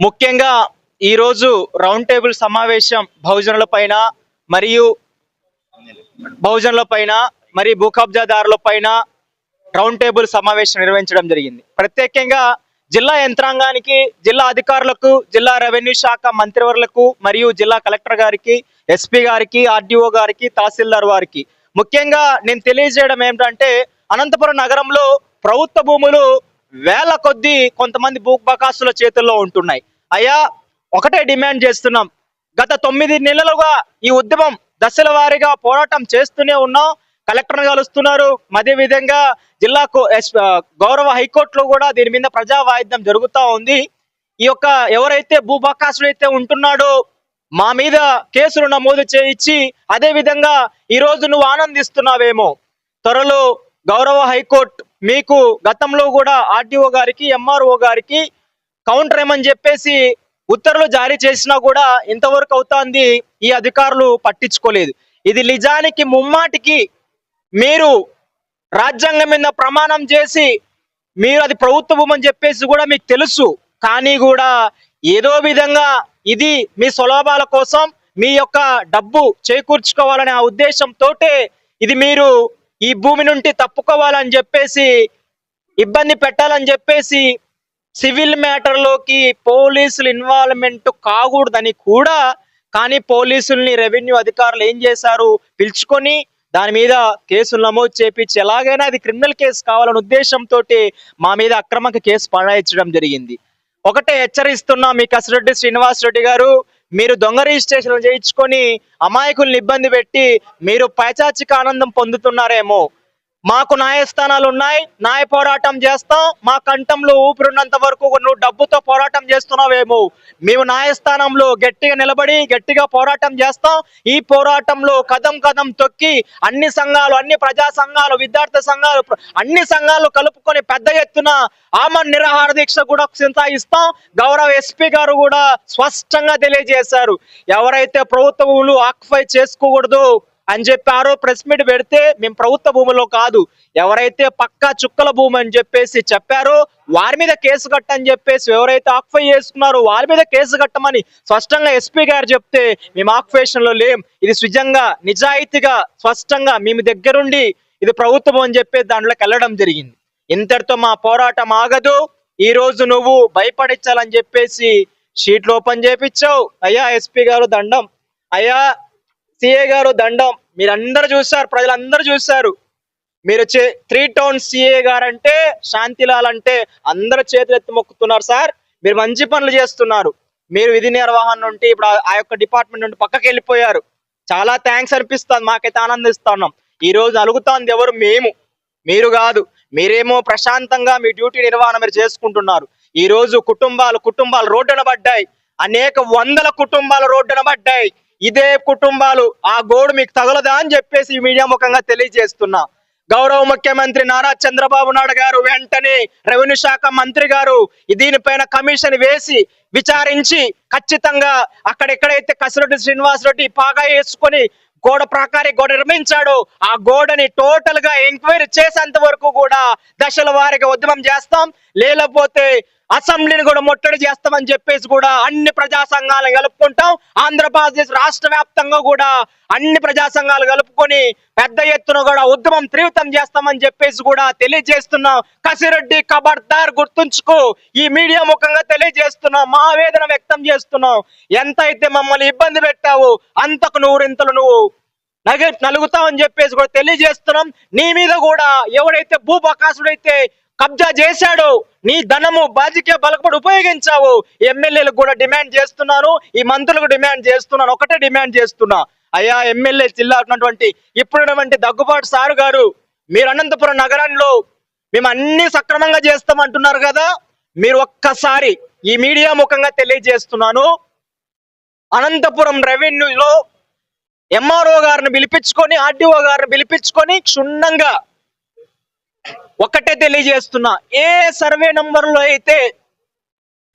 ముఖ్యంగా ఈరోజు round table సమావేశం బహుజనుల పైన మరియు బహుజనుల పైన మరి భూ కబ్జాదారుల పైన రౌండ్ టేబుల్ సమావేశం నిర్వహించడం జరిగింది. ప్రత్యేకంగా జిల్లా యంత్రాంగానికి జిల్లా అధికారులకు జిల్లా రెవెన్యూ శాఖ మంత్రివర్లకు మరియు జిల్లా కలెక్టర్ గారికి ఎస్పీ గారికి ఆర్డీఓ గారికి తహసీల్దార్ వారికి. ముఖ్యంగా నేను తెలియజేయడం ఏమిటంటే అనంతపురం నగరంలో ప్రభుత్వ భూములు వేల కొద్దీ కొంతమంది భూబకాసుల చేతుల్లో ఉంటున్నాయి. అయ్యా ఒకటే డిమాండ్ చేస్తున్నాం. గత తొమ్మిది నెలలుగా ఈ ఉద్యమం దశల వారీగా పోరాటం చేస్తూనే ఉన్నాం. కలెక్టర్ కలుస్తున్నారు. అదే విధంగా జిల్లాకు గౌరవ హైకోర్టులో కూడా దీని మీద ప్రజా వాయిద్యం జరుగుతూ ఉంది. ఈ యొక్క ఎవరైతే భూబకాసులు అయితే ఉంటున్నాడో మా మీద కేసులు నమోదు చేయించి అదే విధంగా ఈ రోజు నువ్వు ఆనందిస్తున్నావేమో. త్వరలో గౌరవ హైకోర్టు మీకు గతంలో కూడా ఆర్టీఓ గారికి ఎంఆర్ఓ గారికి కౌంటర్ ఏమని చెప్పేసి ఉత్తర్వులు జారీ చేసినా కూడా ఇంతవరకు అవుతాంది ఈ అధికారులు పట్టించుకోలేదు. ఇది నిజానికి ముమ్మాటికి మీరు రాజ్యాంగం మీద ప్రమాణం చేసి మీరు అది ప్రభుత్వ అని చెప్పేసి కూడా మీకు తెలుసు. కానీ కూడా ఏదో విధంగా ఇది మీ స్వలాభాల కోసం మీ యొక్క డబ్బు చేకూర్చుకోవాలనే ఆ ఉద్దేశంతో ఇది మీరు ఈ భూమి నుండి తప్పుకోవాలని చెప్పేసి ఇబ్బంది పెట్టాలని చెప్పేసి సివిల్ మ్యాటర్లోకి పోలీసులు ఇన్వాల్వ్మెంట్ కాకూడదని కూడా కానీ పోలీసుల్ని రెవెన్యూ అధికారులు ఏం చేశారు? పిలుచుకొని దాని మీద కేసులు నమోదు చేపించి ఎలాగైనా అది క్రిమినల్ కేసు కావాలనే ఉద్దేశంతో మా మీద అక్రమంగా కేసు పడాయించడం జరిగింది. ఒకటే హెచ్చరిస్తున్నా మీ కసిరెడ్డి శ్రీనివాస్ రెడ్డి గారు మీరు దొంగ రిజిస్ట్రేషన్ చేయించుకొని అమాయకుల్ని ఇబ్బంది పెట్టి మీరు పైచాచిక ఆనందం పొందుతున్నారేమో. మాకు న్యాయస్థానాలు ఉన్నాయి న్యాయ పోరాటం చేస్తాం. మా కంఠంలో ఊపిరిన్నంత వరకు నువ్వు డబ్బుతో పోరాటం చేస్తున్నావేమో. మేము న్యాయస్థానంలో గట్టిగా నిలబడి గట్టిగా పోరాటం చేస్తాం. ఈ పోరాటంలో కదం కదం తొక్కి అన్ని సంఘాలు అన్ని ప్రజా సంఘాలు విద్యార్థి సంఘాలు అన్ని సంఘాలు కలుపుకొని పెద్ద ఎత్తున ఆమన్ నిరాహార దీక్ష కూడా కొనసాగిస్తాం గౌరవ ఎస్పీ గారు కూడా స్పష్టంగా తెలియజేశారు. ఎవరైతే ప్రభుత్వములు ఆక్యుపై చేసుకోకూడదు అని చెప్పారు ప్రెస్ మీట్ పెడితే మేము ప్రభుత్వ భూమిలో కాదు. ఎవరైతే పక్కా చుక్కల భూమి అని చెప్పేసి చెప్పారో వారి మీద కేసు కట్టని చెప్పేసి ఎవరైతే ఆక్ఫై చేసుకున్నారో వారి మీద కేసు కట్టమని స్పష్టంగా ఎస్పీ గారు చెప్తే మేము ఆక్యుపేషన్లో. లేం ఇది స్విజంగా నిజాయితీగా స్పష్టంగా మేము దగ్గరుండి ఇది ప్రభుత్వం అని చెప్పేసి దాంట్లోకి వెళ్ళడం జరిగింది. ఇంతటితో మా పోరాటం ఆగదు. ఈ రోజు నువ్వు భయపడించాలని చెప్పేసి షీట్లు ఓపెన్ చేపించావు. అయ్యా ఎస్పీ గారు దండం. అయ్యా సిఏ గారు దండం. మీరందరూ చూశారు ప్రజలందరూ చూశారు మీరు చే త్రీ టౌన్ సిఏ గారు అంటే శాంతిలాల్ అంటే అందరు చేతులు ఎత్తి మొక్కుతున్నారు సార్. మీరు మంచి పనులు చేస్తున్నారు. మీరు విధి నిర్వహణ నుండి ఇప్పుడు ఆ- యొక్క డిపార్ట్మెంట్ నుండి పక్కకి వెళ్ళిపోయారు. చాలా థ్యాంక్స్ అనిపిస్తుంది. మాకైతే ఆనందిస్తున్నాం. ఈ రోజు అలుగుతోంది ఎవరు? మేము. మీరు కాదు. మీరేమో ప్రశాంతంగా మీ డ్యూటీ నిర్వహణ మీరు చేసుకుంటున్నారు. ఈ రోజు కుటుంబాలు కుటుంబాలు రోడ్డున పడ్డాయి. అనేక వందల కుటుంబాలు రోడ్డున పడ్డాయి. ఇదే కుటుంబాలు ఆ గోడు మీకు తగలదా అని చెప్పేసి ఈ మీడియా ముఖంగా తెలియజేస్తున్నా. గౌరవ ముఖ్యమంత్రి నారా చంద్రబాబు నాయుడు గారు వెంటనే రెవెన్యూ శాఖ మంత్రి గారు దీనిపైన కమిషన్ వేసి విచారించి ఖచ్చితంగా అక్కడెక్కడైతే కసిరెడ్డి శ్రీనివాస్ రెడ్డి పాగా వేసుకొని గోడ ప్రకారి గోడ నిర్మించాడు ఆ గోడని టోటల్గా ఎంక్వైరీ చేసేంత వరకు కూడా దశల వారీగా ఉద్యమం చేస్తాం. లేకపోతే అసెంబ్లీని కూడా ముట్టడి చేస్తామని చెప్పేసి కూడా అన్ని ప్రజా సంఘాలను కలుపుకుంటాం. ఆంధ్రప్రదేశ్ రాష్ట్ర వ్యాప్తంగా కూడా అన్ని ప్రజా సంఘాలు కలుపుకొని పెద్ద ఎత్తున కూడా ఉద్యమం తీవ్రం చేస్తామని చెప్పేసి కూడా తెలియజేస్తున్నాం. కసిరెడ్డి కబర్దార్ గుర్తుంచుకు. ఈ మీడియా ముఖంగా తెలియజేస్తున్నాం. మా ఆవేదన వ్యక్తం చేస్తున్నాం ఎంత అయితే మమ్మల్ని ఇబ్బంది పెట్టావు అంతకు నూరింతలు నువ్వు నగ నలుగుతావని చెప్పేసి కూడా తెలియజేస్తున్నాం. నీ మీద కూడా ఎవడైతే భూపకాసుడైతే కబ్జా చేశాడో నీ ధనము బాజికే బలపడి ఉపయోగించావు ఎమ్మెల్యేలకు కూడా డిమాండ్ చేస్తున్నాను. ఈ మంత్రులకు డిమాండ్ చేస్తున్నాను. ఒకటే డిమాండ్ చేస్తున్నా. అయ్యా ఎమ్మెల్యే జిల్లా ఉన్నటువంటి ఇప్పుడున్నటువంటి దగ్గుబాటు సారు గారు మీరు అనంతపురం నగరంలో మేము అన్ని సక్రమంగా చేస్తామంటున్నారు కదా. మీరు ఒక్కసారి ఈ మీడియా ముఖంగా తెలియజేస్తున్నాను. అనంతపురం రెవెన్యూలో ఎంఆర్ఓ గారిని పిలిపించుకొని ఆర్డీఓ గారిని పిలిపించుకొని క్షుణ్ణంగా ఒక్కటే తెలియజేస్తున్నా. ఏ సర్వే నంబర్లో అయితే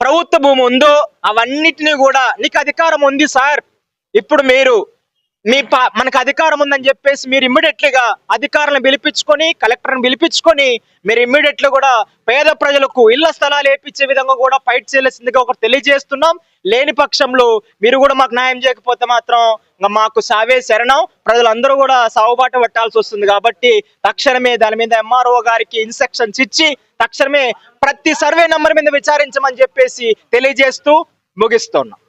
ప్రభుత్వ భూమి ఉందో అవన్నిటిని కూడా నీకు అధికారం ఉంది సార్. ఇప్పుడు మీరు మీ మనకు అధికారం ఉందని చెప్పేసి మీరు ఇమ్మీడియట్లీగా అధికారులను పిలిపించుకొని కలెక్టర్ని పిలిపించుకొని మీరు ఇమ్మీడియట్లీ కూడా పేద ప్రజలకు ఇళ్ళ స్థలాలు వేపించే విధంగా కూడా ఫైట్ చేయాల్సిందిగా ఒకటి తెలియజేస్తున్నాం. లేని పక్షంలో మీరు కూడా మాకు న్యాయం చేయకపోతే మాత్రం మాకు సావే శరణం. ప్రజలందరూ కూడా సాగుబాట పట్టాల్సి వస్తుంది కాబట్టి తక్షణమే దాని మీద ఎంఆర్ఓ గారికి ఇన్స్ట్రక్షన్స్ ఇచ్చి తక్షణమే ప్రతి సర్వే నంబర్ మీద విచారించమని చెప్పేసి తెలియజేస్తూ ముగిస్తున్నాం.